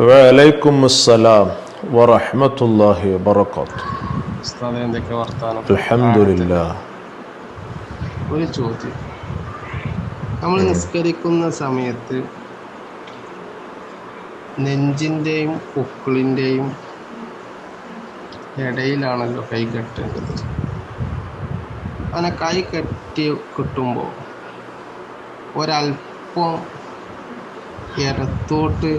വലൈക്കും അസ്സലാം വറഹ്മത്തുള്ളാഹി വബറകാത്ത്. ഉസ്താദ് എന്തൊക്കെ വർത്താനം? അൽഹംദുലില്ലാ. ഒരു ചോദ്യം. നമ്മൾ നിസ്കരിക്കുന്ന സമയത്ത് നെഞ്ചിന്റെയും പൊക്കിളിന്റെയും ഇടയിലാണല്ലോ കൈ കെട്ടേണ്ടത്. അങ്ങനെ കൈ കെട്ടി കിട്ടുമ്പോൾ ഒരല്പം ഇടത്തോട്ട്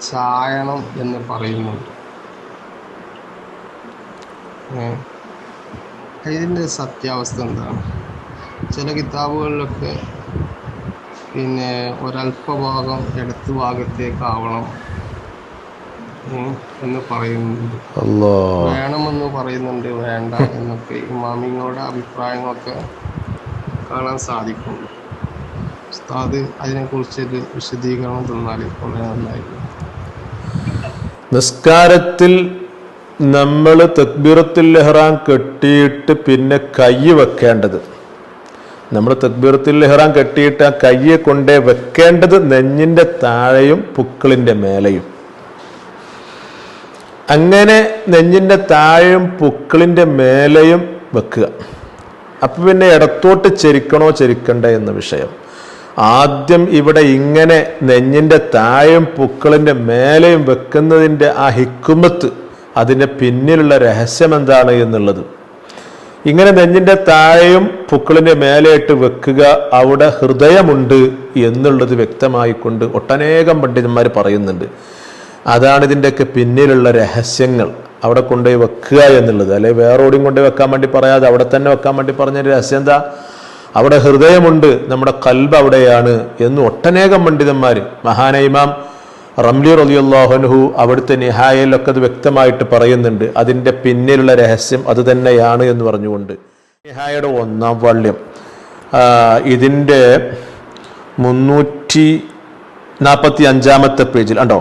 ചായണം എന്ന് പറയുന്നുണ്ട് ഇതിന്റെ സത്യാവസ്ഥ എന്താണ്? ചില കിതാബുകളിലൊക്കെ പിന്നെ ഒരല്പഭാഗം ഇടത്ത് ഭാഗത്തേക്കാവണം എന്ന് പറയുന്നുണ്ട്. വേണമെന്ന് പറയുന്നുണ്ട് വേണ്ട എന്നൊക്കെ ഇമാമിങ്ങളുടെ അഭിപ്രായങ്ങളൊക്കെ കാണാൻ സാധിക്കും. ഉസ്താദ് അതിനെക്കുറിച്ച് ഒരു വിശദീകരണം തന്നാൽ വളരെ നന്നായിരുന്നു. നിസ്കാരത്തിൽ നമ്മൾ തക്ബീറത്തുൽ ഇഹ്റാം കെട്ടിയിട്ട് പിന്നെ കൈ വെക്കേണ്ടത്. നമ്മൾ തക്ബീറത്തുൽ ഇഹ്റാം കെട്ടിയിട്ട് ആ കയ്യെ കൊണ്ടേ വെക്കേണ്ടത് നെഞ്ഞിന്റെ താഴെയും പുക്കിളിന്റെ മേലെയും. അങ്ങനെ നെഞ്ഞിന്റെ താഴെയും പുക്കിളിന്റെ മേലെയും വെക്കുക. അപ്പം പിന്നെ ഇടത്തോട്ട് ചരിക്കണോ ചെരിക്കണ്ടേ എന്ന വിഷയം. ആദ്യം ഇവിടെ ഇങ്ങനെ നെഞ്ഞിന്റെ താഴെയും പുക്കിളിന്റെ മേലെയും വെക്കുന്നതിന്റെ ആ ഹിക്കുമത്ത് അതിന്റെ പിന്നിലുള്ള രഹസ്യം എന്താണ് എന്നുള്ളത്. ഇങ്ങനെ നെഞ്ഞിന്റെ താഴെയും പുക്കിളിന്റെ മേലെയിട്ട് വെക്കുക അവിടെ ഹൃദയമുണ്ട് എന്നുള്ളത് വ്യക്തമായിക്കൊണ്ട് ഒട്ടനേകം പണ്ഡിതന്മാർ പറയുന്നുണ്ട്. അതാണ് ഇതിന്റെയൊക്കെ പിന്നിലുള്ള രഹസ്യങ്ങൾ. അവിടെ കൊണ്ടുപോയി വെക്കുക എന്നുള്ളത്. അല്ലെ വേറെ ഓടിയും കൊണ്ടുപോയി വെക്കാൻ വേണ്ടി പറയാതെ അവിടെ തന്നെ വെക്കാൻ വേണ്ടി പറഞ്ഞ രഹസ്യം എന്താ? അവിടെ ഹൃദയമുണ്ട് നമ്മുടെ കൽബ് അവിടെയാണ് എന്ന് ഒട്ടനേകം പണ്ഡിതന്മാർ മഹാനൈമാം റംലി റലിയുല്ലാഹുനഹു അവിടുത്തെ നിഹായയിലൊക്കെ അത് വ്യക്തമായിട്ട് പറയുന്നുണ്ട്. അതിന്റെ പിന്നിലുള്ള രഹസ്യം അത് തന്നെയാണ് എന്ന് പറഞ്ഞുകൊണ്ട്. നിഹായയുടെ ഒന്നാം വള്യം ഇതിന്റെ മുന്നൂറ്റി നാൽപ്പത്തി അഞ്ചാമത്തെ പേജിൽ ഉണ്ടോ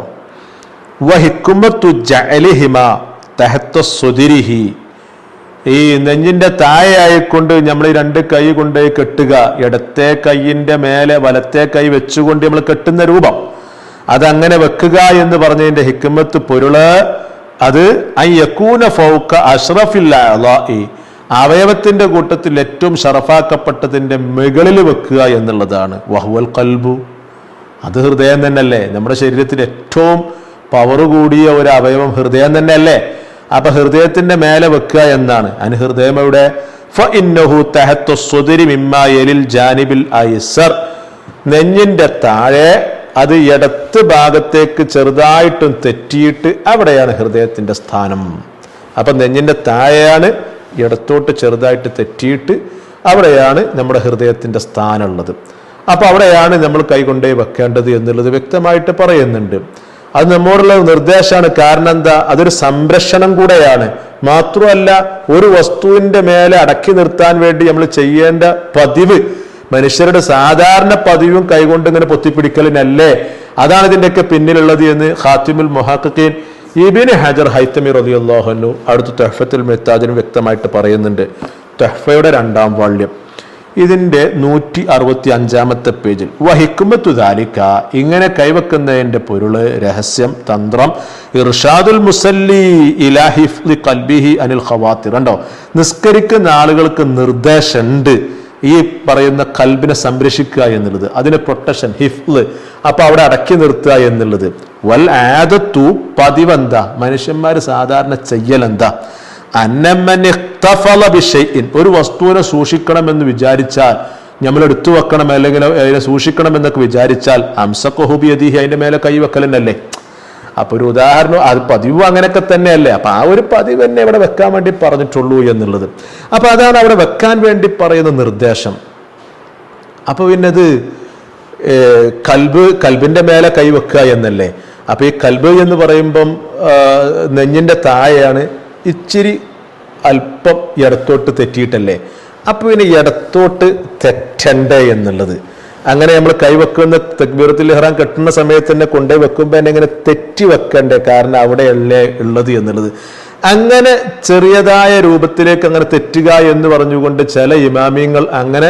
വഹിക്കുമത്തു ജഅലിഹിമ തഹത്ത സുതിരിഹി. ഈ നെഞ്ഞിന്റെ താഴെയായിക്കൊണ്ട് നമ്മൾ രണ്ട് കൈ കൊണ്ട് കെട്ടുക. ഇടത്തെ കൈയിന്റെ മേലെ വലത്തെ കൈ വെച്ചുകൊണ്ട് നമ്മൾ കെട്ടുന്ന രൂപം. അതങ്ങനെ വെക്കുക എന്ന് പറഞ്ഞതിന്റെ ഹിക്കുമത്ത് പൊരുൾ. അത് യക്കൂന ഫൗക്ക അഷ്റഫില്ല അവയവത്തിന്റെ കൂട്ടത്തിൽ ഏറ്റവും ഷറഫാക്കപ്പെട്ടതിന്റെ മുകളിൽ വെക്കുക എന്നുള്ളതാണ്. വഹുവൽ കൽബു അത് ഹൃദയം തന്നെയല്ലേ? നമ്മുടെ ശരീരത്തിൽ ഏറ്റവും പവർ കൂടിയ ഒരു അവയവം ഹൃദയം തന്നെയല്ലേ? അപ്പൊ ഹൃദയത്തിന്റെ മേലെ വെക്കുക എന്നാണ് അതിന് ഹൃദയം എവിടെ? ജാനിബിൽ ഐസർ. നെഞ്ഞിന്റെ താഴെ അത് ഇടത്ത് ഭാഗത്തേക്ക് ചെറുതായിട്ടും തെറ്റിയിട്ട് അവിടെയാണ് ഹൃദയത്തിന്റെ സ്ഥാനം. അപ്പൊ നെഞ്ഞിന്റെ താഴെയാണ് ഇടത്തോട്ട് ചെറുതായിട്ട് തെറ്റിയിട്ട് അവിടെയാണ് നമ്മുടെ ഹൃദയത്തിന്റെ സ്ഥാനമുള്ളത് അപ്പൊ അവിടെയാണ് നമ്മൾ കൈകൊണ്ടേ വെക്കേണ്ടത് എന്നുള്ളത് വ്യക്തമായിട്ട് പറയുന്നുണ്ട്. അത് നമ്മോടുള്ള നിർദ്ദേശമാണ് കാരണം എന്താ അതൊരു സംരക്ഷണം കൂടെയാണ്. മാത്രമല്ല ഒരു വസ്തുവിന്റെ മേലെ അടക്കി നിർത്താൻ വേണ്ടി നമ്മൾ ചെയ്യേണ്ട പതിവ് മനുഷ്യരുടെ സാധാരണ പതിവും കൈകൊണ്ട് ഇങ്ങനെ പൊത്തിപ്പിടിക്കലിനല്ലേ? അതാണ് ഇതിന്റെയൊക്കെ പിന്നിലുള്ളത് എന്ന് ഖാത്തിമുൽ മൊഹാക്കീൻ ഇബിന് ഹജർ ഹൈത്തമി റലിയുള്ളാഹുനു അടുത്ത തെഹഫത്തുൽ മെത്താദിനും വ്യക്തമായിട്ട് പറയുന്നുണ്ട്. തെഹഫയുടെ രണ്ടാം വാള്യം. ഇതിന്റെ നൂറ്റി അറുപത്തി അഞ്ചാമത്തെ പേജിൽ വഹിക്കുമത്തു ദാലിക്ക ഇങ്ങനെ കൈവെക്കുന്നതിന്റെ പൊരുൾ രഹസ്യം തന്ത്രം ഇർഷാദുൽ മുസല്ലി ഇലാഹിഫ്ലി കൽബിഹി അനിൽ ഖവാത്തിർ ഉണ്ടോ? നിസ്കരിക്കുന്ന ആളുകൾക്ക് നിർദ്ദേശമുണ്ട് ഈ പറയുന്ന കൽബിനെ സംരക്ഷിക്കുക എന്നുള്ളത് അതിന് പ്രൊട്ടക്ഷൻ ഹിഫ്ല് അപ്പൊ അവിടെ അടക്കി നിർത്തുക എന്നുള്ളത്. വൽ ആദത്തു പതിവെന്താ? മനുഷ്യന്മാർ സാധാരണ ചെയ്യലെന്താ? ഒരു വസ്തുവിനെ സൂക്ഷിക്കണമെന്ന് വിചാരിച്ചാൽ നമ്മൾ എടുത്തു വെക്കണം അല്ലെങ്കിൽ അതിനെ സൂക്ഷിക്കണം എന്നൊക്കെ വിചാരിച്ചാൽ അംസക്കൊഹുബി അംസക്കൊഹുബിയതിഹി അതിന്റെ മേലെ കൈ വെക്കലെന്നല്ലേ? അപ്പൊ ഒരു ഉദാഹരണം അത് പതിവ് അങ്ങനെയൊക്കെ തന്നെയല്ലേ? അപ്പൊ ആ ഒരു പതിവ് തന്നെ ഇവിടെ വെക്കാൻ വേണ്ടി പറഞ്ഞിട്ടുള്ളൂ എന്നുള്ളത്. അപ്പൊ അതാണ് അവിടെ വെക്കാൻ വേണ്ടി പറയുന്ന നിർദ്ദേശം. അപ്പൊ പിന്നെ അത് കൽബ് കൽബിന്റെ മേലെ കൈവെക്കുക എന്നല്ലേ? അപ്പൊ ഈ കൽബ് എന്ന് പറയുമ്പം നെഞ്ഞിന്റെ താഴെയാണ് ഇച്ചിരി അല്പം ഇടത്തോട്ട് തെറ്റിയിട്ടല്ലേ? അപ്പോൾ പിന്നെ ഇടത്തോട്ട് തെറ്റണ്ടേ എന്നുള്ളത്. അങ്ങനെ നമ്മൾ കൈവെക്കുന്ന തക്ബീറത്തിൽ ഇഹ്റാം കെട്ടുന്ന സമയത്ത് തന്നെ കൊണ്ടുപോയി വെക്കുമ്പോൾ തന്നെ ഇങ്ങനെ തെറ്റി വെക്കണ്ടേ? കാരണം അവിടെയല്ലേ ഉള്ളത് എന്നുള്ളത്. അങ്ങനെ ചെറിയതായ രൂപത്തിലേക്ക് അങ്ങനെ തെറ്റുക എന്ന് പറഞ്ഞുകൊണ്ട് ചില ഇമാമിയങ്ങൾ അങ്ങനെ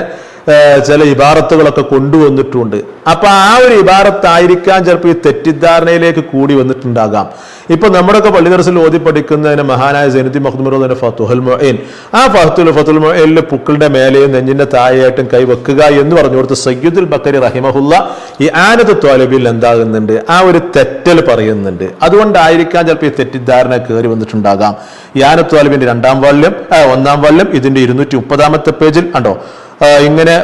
ചില ഇബാറത്തുകളൊക്കെ കൊണ്ടുവന്നിട്ടുണ്ട്. അപ്പൊ ആ ഒരു ഇബാറത്തായിരിക്കാൻ ചിലപ്പോൾ ഈ തെറ്റിദ്ധാരണയിലേക്ക് കൂടി വന്നിട്ടുണ്ടാകാം. ഇപ്പൊ നമ്മുടെയൊക്കെ പള്ളി ദർസിൽ ഓതി പഠിക്കുന്നതിന് മഹാനായ ജനതി മഹ്ദുമറോദിന്റെ ഫത്തുഹൽ മൊയ്ൻ ആ ഫത്തുൽ ഫത്തുൽ മൊയ്നിൽ പുക്കളുടെ മേലെയും നെഞ്ചിന്റെ താഴെയായിട്ടും കൈ വെക്കുക എന്ന് പറഞ്ഞു കൊടുത്ത് സയ്യുദുൽ ബക്കരി റഹിമഹുല്ല ഈ ആനത് ത്വാലബിൽ എന്താകുന്നുണ്ട്? ആ ഒരു തെറ്റൽ പറയുന്നുണ്ട്. അതുകൊണ്ടായിരിക്കാം ചിലപ്പോൾ ഈ തെറ്റിദ്ധാരണ കയറി വന്നിട്ടുണ്ടാകാം. ഈ ത്വാലബിന്റെ രണ്ടാം വാള്യം ഒന്നാം വാള്യം ഇതിന്റെ ഇരുന്നൂറ്റി മുപ്പതാമത്തെ പേജിൽ ഉണ്ടോ ഇങ്ങനെ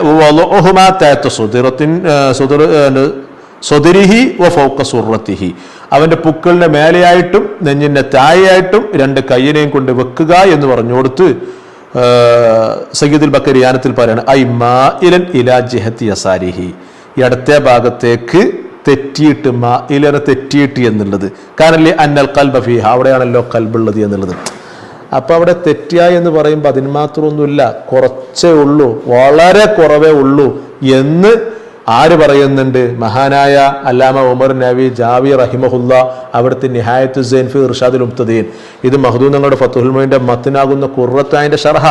സ്വതിരിഹി വ ഫൗക്ക സുറത്തിഹി അവന്റെ പുക്കളിന്റെ മേലെയായിട്ടും നെഞ്ഞിന്റെ താഴെയായിട്ടും രണ്ട് കയ്യനെയും കൊണ്ട് വെക്കുക എന്ന് പറഞ്ഞു കൊടുത്ത് സയ്യിദുൽ ബക്കരി യാനത്തിൽ പറയാണ് ഐ മാ ഇലൻ ഇലാ ജിഹത്തി അസാരിഹി ഈ അടുത്ത ഭാഗത്തേക്ക് തെറ്റിയിട്ട് മാ ഇലനെ തെറ്റിയിട്ട് എന്നുള്ളത്. കാരണം അന്നൽ കൽബഫിഹ അവിടെയാണല്ലോ കൽബുള്ളത് എന്നുള്ളത്. അപ്പൊ അവിടെ തെറ്റിയ എന്ന് പറയുമ്പോൾ അതിന് മാത്രമൊന്നുമില്ല കുറച്ചേ ഉള്ളൂ. വളരെ കുറവേ ഉള്ളൂ എന്ന് ആര് പറയുന്നുണ്ട്? മഹാനായ അല്ലാമ ഉമർ നബി ജാവി റഹിമഹുല്ല അവിടുത്തെ നിഹായത്ത് സൈൻഫി ഇർഷാദുൽ മുക്തദീൻ ഇത് മഹദൂദങ്ങളുടെ ഫത്തുഹുൽമോയിന്റെ മത്തിനാകുന്ന കുറത്തായന്റെ ഷർഹ.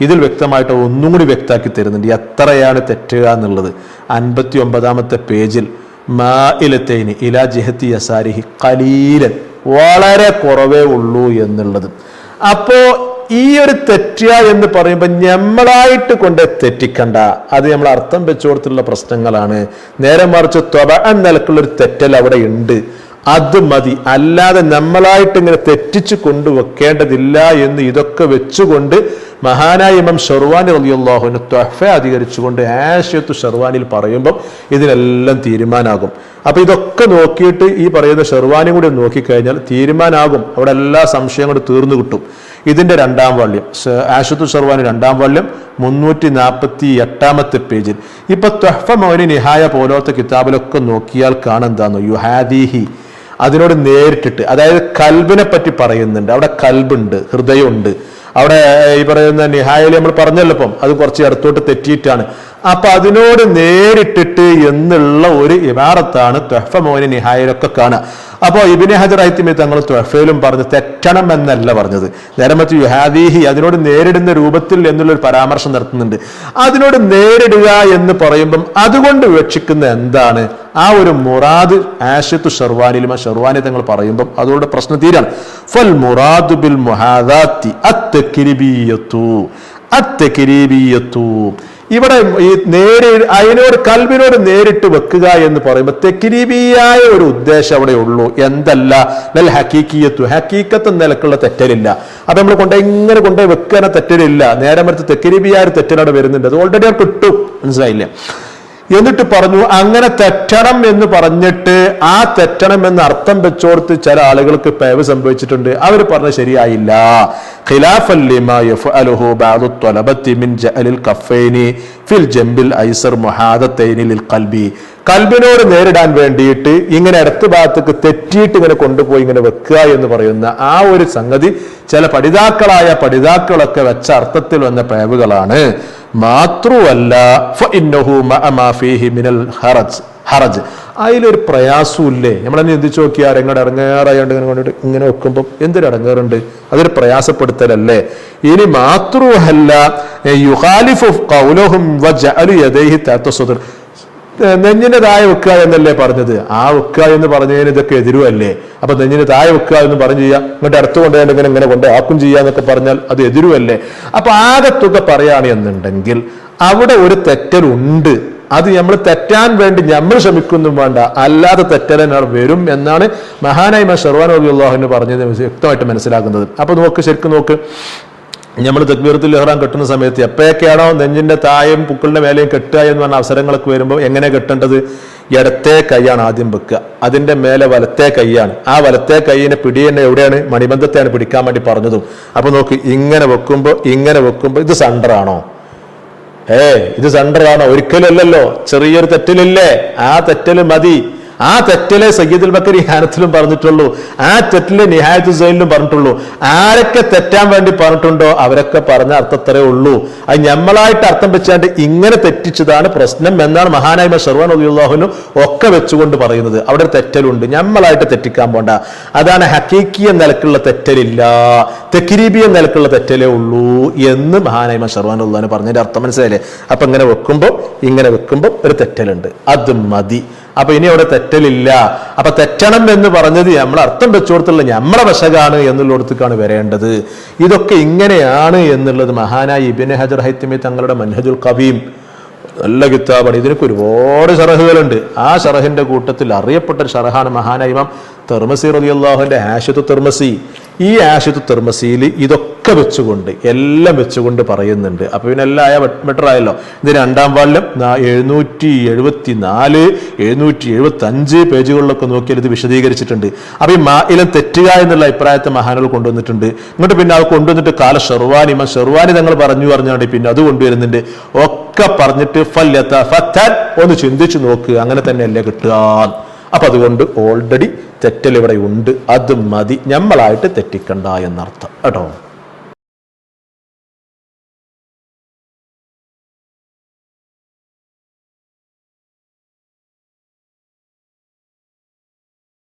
ഇതിൽ വ്യക്തമായിട്ട് ഒന്നും കൂടി വ്യക്താക്കി തരുന്നുണ്ട്. എത്രയാണ് തെറ്റുക എന്നുള്ളത്? അൻപത്തി ഒമ്പതാമത്തെ പേജിൽ മാ ഇലാ ജിഹത്തി യസാരിഹി കലീലൻ വളരെ കുറവേ ഉള്ളൂ എന്നുള്ളത്. അപ്പോ ഈ ഒരു തെറ്റുക എന്ന് പറയുമ്പോൾ നമ്മളായിട്ട് കൊണ്ട് തെറ്റിക്കണ്ട. അത് നമ്മൾ അർത്ഥം വെച്ചുകൊടുത്തുള്ള പ്രശ്നങ്ങളാണ്. നേരെ മറിച്ച് ത്വബ നിലക്കുള്ള ഒരു തെറ്റൽ അവിടെ ഉണ്ട്. അത് മതി. അല്ലാതെ നമ്മളായിട്ട് ഇങ്ങനെ തെറ്റിച്ച് കൊണ്ടുവെക്കേണ്ടതില്ല എന്ന് ഇതൊക്കെ വെച്ചുകൊണ്ട് മഹാനായ ഇമം ഷെർവാനി റലിയുള്ളാഹുവിന് ത്വഫ അധികരിച്ചുകൊണ്ട് ആശയത്തു ഷെർവാനിൽ പറയുമ്പം ഇതിനെല്ലാം തീരുമാനാകും. അപ്പോൾ ഇതൊക്കെ നോക്കിയിട്ട് ഈ പറയുന്ന ഷെർവാനും കൂടി നോക്കിക്കഴിഞ്ഞാൽ തീരുമാനാകും. അവിടെ എല്ലാ സംശയങ്ങളും തീർന്നു കിട്ടും. ഇതിന്റെ രണ്ടാം വള്യം ആശത്തു ഷെർവാനി രണ്ടാം വള്യം മുന്നൂറ്റി നാൽപ്പത്തി എട്ടാമത്തെ പേജിൽ. ഇപ്പൊ ത്വഹ്ഫ മൗനി നിഹായ പോലത്തെ കിതാബിലൊക്കെ നോക്കിയാൽ കാണുന്നതാന്ന് യുഹാദീഹി. അതിനോട് നേരിട്ടിട്ട് അതായത് കൽബിനെ പറ്റി പറയുന്നുണ്ട്. അവിടെ കൽബുണ്ട് ഹൃദയമുണ്ട്. അവിടെ ഈ പറയുന്ന നിഹായയിൽ നമ്മൾ പറഞ്ഞല്ലോ ഇപ്പം അത് കുറച്ച് അടുത്തോട്ട് തെറ്റിയിട്ടാണ്. അപ്പൊ അതിനോട് നേരിട്ടിട്ട് എന്നുള്ള ഒരു ഇബാറത്താണ് ത്വഫ മോനെ നിഹായിലൊക്കെ കാണുക. അപ്പോൾ ഇബിനെ ഹജർ ഐത്തിമി തങ്ങൾ ത്വഫയിലും പറഞ്ഞ് തെറ്റണം എന്നല്ല പറഞ്ഞത്. നേരെ മറ്റു യുഹാദീഹി അതിനോട് നേരിടുന്ന രൂപത്തിൽ എന്നുള്ള ഒരു പരാമർശം നടത്തുന്നുണ്ട്. അതിനോട് നേരിടുക എന്ന് പറയുമ്പം അതുകൊണ്ട് വിവക്ഷിക്കുന്ന എന്താണ്? ആ ഒരു മുറാദ് ആഷത്തു ഷെർവാനിലും ആ ഷെർവാനി തങ്ങൾ പറയുമ്പം അതോടെ പ്രശ്നം തീരാണ്. ഫൽ മുറാദു ബിൽ മുഹാദാത്തി അത്തക്കിരിബിയത്തു അത്തക്കിരീബിയത്തു. ഇവിടെ ഈ നേരെ അതിനോട് കൽവിനോട് നേരിട്ട് വെക്കുക എന്ന് പറയുമ്പോൾ തെക്കിരീബിയായ ഒരു ഉദ്ദേശം അവിടെ ഉള്ളൂ. എന്തല്ല? നൽ ഹക്കീക്കിയത്തു. ഹക്കീക്കത്ത് നിലക്കുള്ള തെറ്റലില്ല. അത് നമ്മൾ കൊണ്ട് എങ്ങനെ കൊണ്ടുപോയി വെക്കാൻ തെറ്റലില്ല. നേരെ മറിച്ച് തെക്കിരീബിയായ ഒരു തെറ്റലവിടെ വരുന്നുണ്ട്. അത് ഓൾറെഡി കിട്ടും മനസ്സിലായില്ലേ? എന്നിട്ട് പറഞ്ഞു അങ്ങനെ തെറ്റണം എന്ന് പറഞ്ഞിട്ട് ആ തെറ്റണം എന്ന് അർത്ഥം വെച്ചോർത്ത് ചില ആളുകൾക്ക് പേവ് സംഭവിച്ചിട്ടുണ്ട്. അവർ പറഞ്ഞ ശരിയായില്ല. കൽബിനോട് നേരിടാൻ വേണ്ടിയിട്ട് ഇങ്ങനെ ഇടത്ത് ഭാഗത്തേക്ക് തെറ്റിയിട്ട് ഇങ്ങനെ കൊണ്ടുപോയി ഇങ്ങനെ വെക്കുക എന്ന് പറയുന്ന ആ ഒരു സംഗതി ചില പഠിതാക്കളായ പഠിതാക്കളൊക്കെ വെച്ച അർത്ഥത്തിൽ വന്ന പേവുകളാണ്. മിനൽ ഹറജ് ഹറജ്. അതിലൊരു പ്രയാസമില്ലേ നമ്മളെന്നെ ചിന്തിച്ചു നോക്കിയാൽ ഇങ്ങോട്ട് ഇറങ്ങേറായോണ്ട് ഇങ്ങനെ കൊണ്ടിട്ട് ഇങ്ങനെ വെക്കുമ്പോൾ എന്തൊരു ഇറങ്ങാറുണ്ട് അതൊരു പ്രയാസപ്പെടുത്തലല്ലേ? ഇനി മാത്രമല്ല നെഞ്ഞിന്റെ താഴെ വെക്കുക എന്നല്ലേ പറഞ്ഞത്? ആ വെക്കുക എന്ന് പറഞ്ഞതിന് ഇതൊക്കെ എതിരുമല്ലേ അപ്പൊ നെഞ്ഞിന് താഴെ വെക്കുക എന്ന് പറഞ്ഞു ചെയ്യാം ഇങ്ങോട്ട് അടുത്ത് കൊണ്ടുപോയി ഇങ്ങനെ ഇങ്ങനെ കൊണ്ട് ആക്കും ചെയ്യാന്നൊക്കെ പറഞ്ഞാൽ അത് എതിരുമല്ലേ അപ്പൊ ആകെ തുക പറയാണ് എന്നുണ്ടെങ്കിൽ അവിടെ ഒരു തെറ്റലുണ്ട്. അത് നമ്മൾ തെറ്റാൻ വേണ്ടി നമ്മൾ ശ്രമിക്കുന്നു വേണ്ട. അല്ലാതെ തെറ്റലനാൾ വരും എന്നാണ് മഹാനായ്മ ഷെർവാൻ അള്ളാഹുവിന് പറഞ്ഞത് വ്യക്തമായിട്ട് മനസ്സിലാക്കുന്നത്. അപ്പൊ നോക്ക് ശരിക്കും നോക്ക്. നമ്മൾ തക്ബീറത്തുൽ ഇഹ്റാം കെട്ടുന്ന സമയത്ത് എപ്പോഴൊക്കെയാണോ നെഞ്ചിന്റെ താഴെയും പുക്കളുടെ മേലെയും കെട്ടുക എന്ന് പറഞ്ഞ അവസരങ്ങളൊക്കെ വരുമ്പോൾ എങ്ങനെ കെട്ടേണ്ടത്? ഇടത്തെ കൈയാണ് ആദ്യം വെക്കുക. അതിന്റെ മേലെ വലത്തെ കൈയാണ്. ആ വലത്തെ കൈയിനെ പിടി തന്നെ എവിടെയാണ്? മണിബന്ധത്തെയാണ് പിടിക്കാൻ വേണ്ടി പറഞ്ഞതും. അപ്പൊ നോക്ക് ഇങ്ങനെ വെക്കുമ്പോൾ ഇങ്ങനെ വെക്കുമ്പോൾ ഇത് സെന്ററാണോ ഏ ഇത് സെന്ററാണോ ഒരിക്കലും അല്ലല്ലോ. ചെറിയൊരു തെറ്റിലില്ലേ? ആ തെറ്റൽ മതി. ആ തെറ്റിലെ സയ്യിദുൽ ബക്കരി ഹാനത്തിലും പറഞ്ഞിട്ടുള്ളൂ. ആ തെറ്റിലെ നിഹായത്തു സൈനിലും പറഞ്ഞിട്ടുള്ളൂ. ആരൊക്കെ തെറ്റാൻ വേണ്ടി പറഞ്ഞിട്ടുണ്ടോ അവരൊക്കെ പറഞ്ഞ അർത്ഥത്തരേ ഉള്ളൂ. അത് ഞമ്മളായിട്ട് അർത്ഥം വെച്ചാണ്ട് ഇങ്ങനെ തെറ്റിച്ചതാണ് പ്രശ്നം എന്നാണ് മഹാനായ്മ ഷർവാൻ അലിയുള്ളാഹുനും ഒക്കെ വെച്ചുകൊണ്ട് പറയുന്നത്. അവിടെ തെറ്റലുണ്ട്. ഞമ്മളായിട്ട് തെറ്റിക്കാൻ പോണ്ട. അതാണ് ഹക്കീക്കിയ നിലക്കുള്ള തെറ്റലില്ല. തെക്കിരീബിയ നിലക്കുള്ള തെറ്റലേ ഉള്ളൂ എന്ന് മഹാനായ്മ ഷർവാൻ ഉള്ളഹാന് പറഞ്ഞതിന്റെ അർത്ഥം മനസ്സിലായില്ലേ? അപ്പൊ ഇങ്ങനെ വെക്കുമ്പോൾ ഇങ്ങനെ വെക്കുമ്പോൾ ഒരു തെറ്റലുണ്ട്. അത് മതി. അപ്പൊ ഇനി അവിടെ തെറ്റലില്ല. അപ്പൊ തെറ്റണം എന്ന് പറഞ്ഞത് നമ്മൾ അർത്ഥം വെച്ചുകൊടുത്തുള്ള നമ്മളെ വശകാണ് എന്നുള്ളിടത്തേക്കാണ് വരേണ്ടത്. ഇതൊക്കെ ഇങ്ങനെയാണ് എന്നുള്ളത് മഹാനായ ഇബിൻ ഹജർ ഹൈത്തിമി തങ്ങളുടെ മൻഹജുൽ കവിയും നല്ല കിതാബാണ്. ഇതിനൊക്കെ ഒരുപാട് ഷറഹുകളുണ്ട് ആ ഷറഹിന്റെ കൂട്ടത്തിൽ അറിയപ്പെട്ട ഒരു ഷറഹാണ് മഹാനായ ഇമാം തെർമസി റളിയല്ലാഹുവിന്റെ ഹാഷിത്ത് തെർമസി. ഈ ആഷത്തു തെർമസിയിൽ ഇതൊക്കെ വെച്ചുകൊണ്ട് എല്ലാം വെച്ചുകൊണ്ട് പറയുന്നുണ്ട്. അപ്പൊ പിന്നെ എല്ലാം ആയ ബെറ്റർ ആയല്ലോ. ഇത് രണ്ടാം വാളിലും എഴുന്നൂറ്റി എഴുപത്തി നാല് എഴുന്നൂറ്റി എഴുപത്തി അഞ്ച് പേജുകളിലൊക്കെ നോക്കിയാൽ ഇത് വിശദീകരിച്ചിട്ടുണ്ട്. അപ്പൊ ഈ മായിലം തെറ്റുക എന്നുള്ള അഭിപ്രായത്തെ മഹാനുകൾ കൊണ്ടുവന്നിട്ടുണ്ട്. എന്നിട്ട് പിന്നെ അത് കൊണ്ടുവന്നിട്ട് കാല ഷെർവാനി ഇമാം ഷെർവാനി തങ്ങൾ പറഞ്ഞു പറഞ്ഞാണ് പിന്നെ അത് കൊണ്ടുവരുന്നുണ്ട്. ഒക്കെ പറഞ്ഞിട്ട് ഫല്യത്ത ഫത്താൻ ഒന്ന് ചിന്തിച്ചു നോക്ക്. അങ്ങനെ തന്നെയല്ലേ കിട്ടുക. അപ്പൊ അതുകൊണ്ട് ഓൾറെഡി തെറ്റൽ ഇവിടെ ഉണ്ട്. അത് മതി. നമ്മളായിട്ട് തെറ്റിക്കണ്ട എന്നർത്ഥം. കേട്ടോ?